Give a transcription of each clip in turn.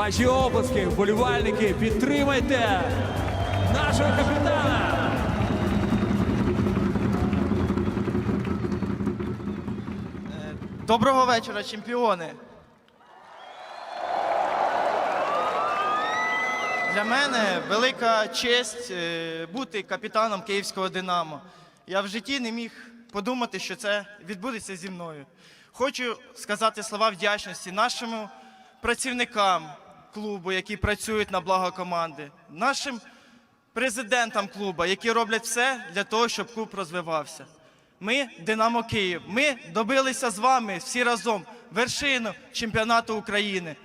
Ваші обласки, вболівальники, підтримайте нашого капітана. Доброго вечора, чемпіони. Для мене велика честь е, бути капітаном київського Динамо. Я в житті не міг подумати, що це відбудеться зі мною. Хочу сказати слова вдячності нашим працівникам клубу, які працюють на благо команди, нашим президентам клубу, які роблять все для того, щоб клуб розвивався. Ми Динамо Київ. Ми добилися з вами всі разом вершину чемпіонату України.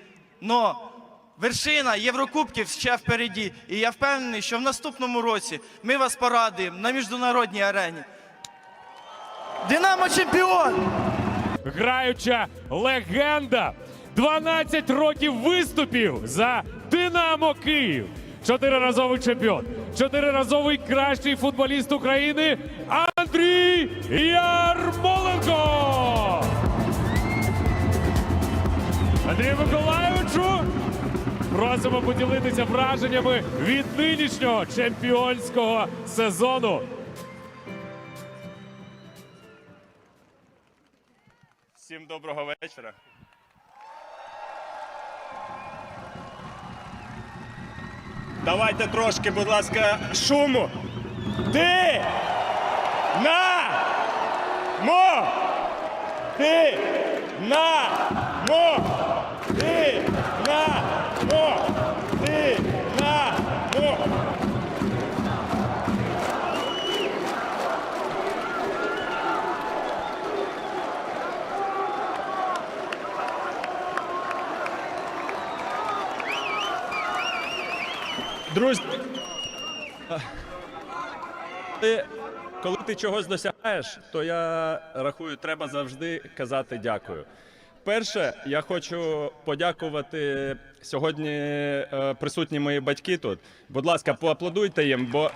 Но вершина Єврокубків ще впереді. І я впевнений, що в наступному році ми вас порадуємо на міжнародній арені. Динамо чемпіон! граюча легенда. 12 років виступів за Динамо Київ. Чотириразовий чемпіон, чотириразовий кращий футболіст України Андрій Ярмоленко. Андрію Миколайовичу, просимо поділитися враженнями від нинішнього чемпіонського сезону. Всім доброго вечора. Давайте трошки, будь ласка, шуму. Ти на мо. Ти на мо. Друзі, ти, коли ти чогось досягаєш, то я рахую, треба завжди казати дякую. Перше, я хочу подякувати сьогодні е, присутні мої батьки тут. Будь ласка, поаплодуйте їм, бо.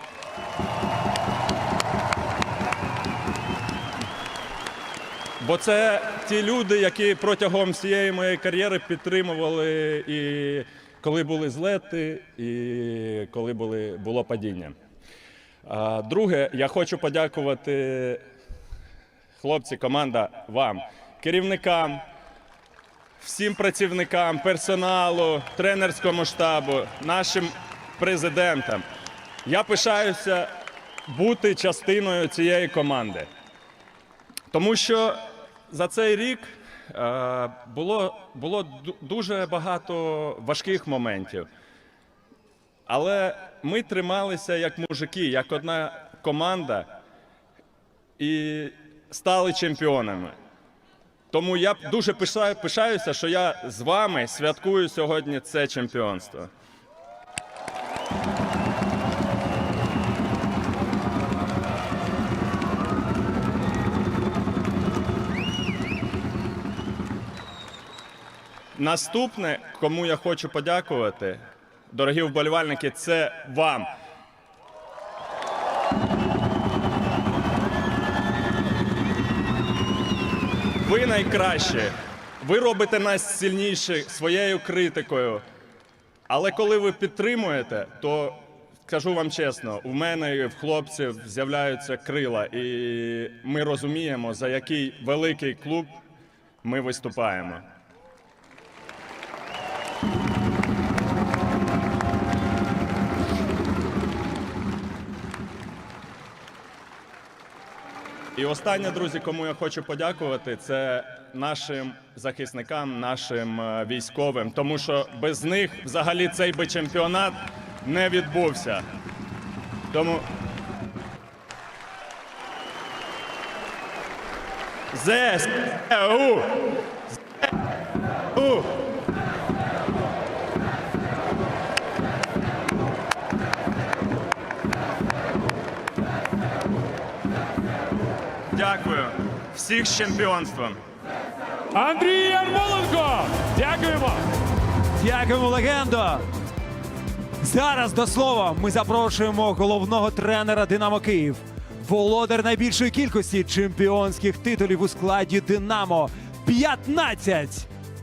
Бо це ті люди, які протягом всієї моєї кар'єри підтримували і коли були злети, і коли були, було падіння. Друге, я хочу подякувати хлопці, команда вам, керівникам, всім працівникам, персоналу, тренерському штабу, нашим президентам. Я пишаюся бути частиною цієї команди. Тому що за цей рік було, було дуже багато важких моментів. Але ми трималися як мужики, як одна команда і стали чемпіонами. Тому я дуже пишаю, пишаюся, що я з вами святкую сьогодні це чемпіонство. Наступне, кому я хочу подякувати, дорогі вболівальники, це вам. Ви найкращі. Ви робите нас сильніші своєю критикою. Але коли ви підтримуєте, то скажу вам чесно, у мене і в хлопців з'являються крила, і ми розуміємо, за який великий клуб ми виступаємо. І останнє, друзі, кому я хочу подякувати, це нашим захисникам, нашим е, військовим, тому що без них взагалі цей би чемпіонат не відбувся. Тому ЗСУ! ЗСУ! Дякую. Всіх з чемпіонством. Андрій Ярмоленко! Дякуємо! Дякуємо, легендо! Зараз до слова ми запрошуємо головного тренера Динамо Київ, володар найбільшої кількості чемпіонських титулів у складі Динамо 15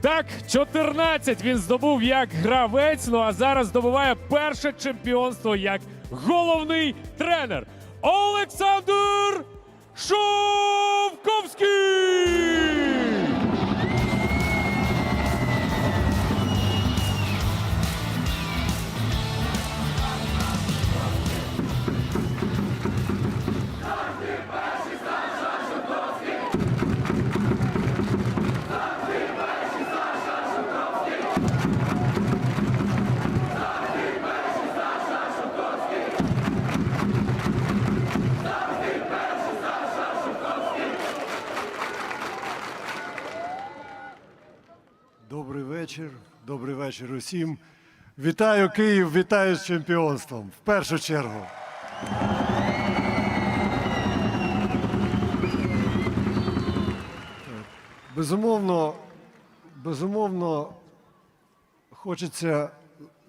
Так, 14 він здобув як гравець. Ну а зараз здобуває перше чемпіонство як головний тренер. Олександр вечір усім. Вітаю Київ, вітаю з чемпіонством. В першу чергу. Безумовно, безумовно, хочеться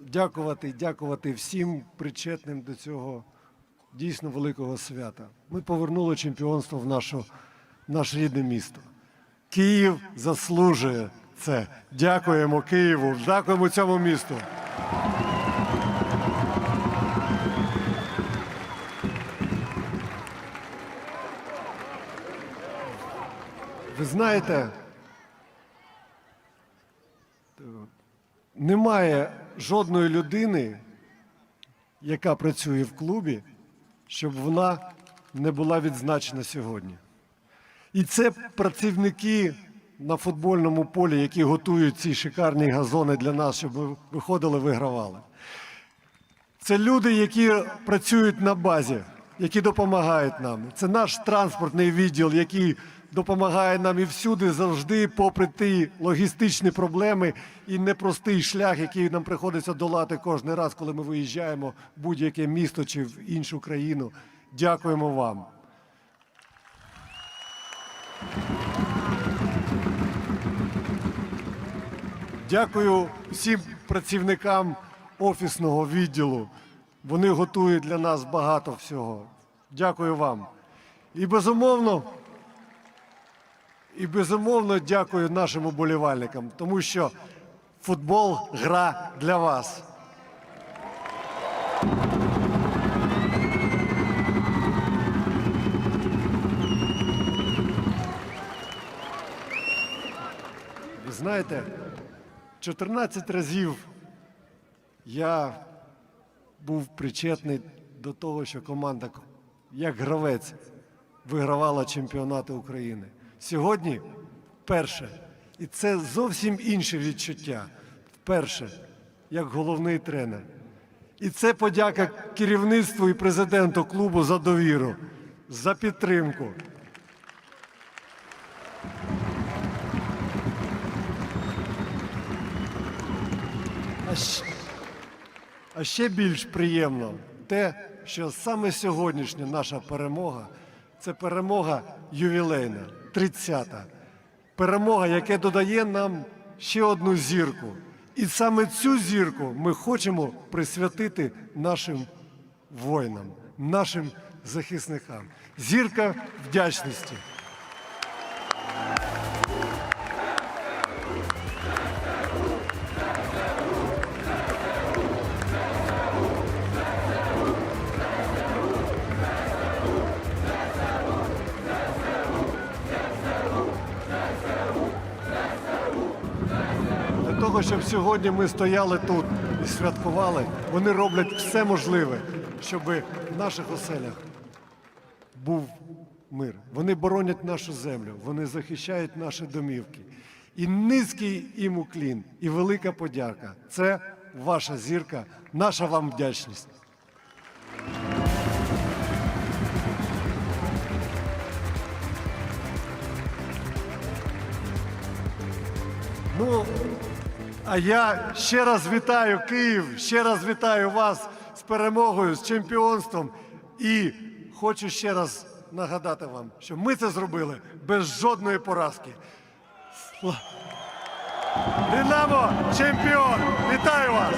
дякувати, дякувати всім причетним до цього дійсно великого свята. Ми повернули чемпіонство в нашу, наше рідне місто. Київ заслужує це. Дякуємо Києву, дякуємо цьому місту. Ви знаєте, немає жодної людини, яка працює в клубі, щоб вона не була відзначена сьогодні. І це працівники на футбольному полі, які готують ці шикарні газони для нас, щоб ми виходили, вигравали. Це люди, які працюють на базі, які допомагають нам. Це наш транспортний відділ, який допомагає нам і всюди завжди, попри ті логістичні проблеми і непростий шлях, який нам приходиться долати кожен раз, коли ми виїжджаємо в будь-яке місто чи в іншу країну. Дякуємо вам. Дякую всім працівникам офісного відділу. Вони готують для нас багато всього. Дякую вам. І безумовно, і безумовно дякую нашим уболівальникам, тому що футбол гра для вас. Ви знаєте, 14 разів я був причетний до того, що команда як гравець вигравала чемпіонати України. Сьогодні вперше. І це зовсім інше відчуття. Вперше, як головний тренер. І це подяка керівництву і президенту клубу за довіру, за підтримку. А ще, а ще більш приємно те, що саме сьогоднішня наша перемога це перемога ювілейна, 30-та. Перемога, яка додає нам ще одну зірку. І саме цю зірку ми хочемо присвятити нашим воїнам, нашим захисникам. Зірка вдячності. Того, щоб сьогодні ми стояли тут і святкували, вони роблять все можливе, щоб в наших оселях був мир. Вони боронять нашу землю, вони захищають наші домівки. І низький їм уклін, і велика подяка. Це ваша зірка, наша вам вдячність. Ну, а я ще раз вітаю Київ, ще раз вітаю вас з перемогою, з чемпіонством. І хочу ще раз нагадати вам, що ми це зробили без жодної поразки. Динамо чемпіон! Вітаю вас!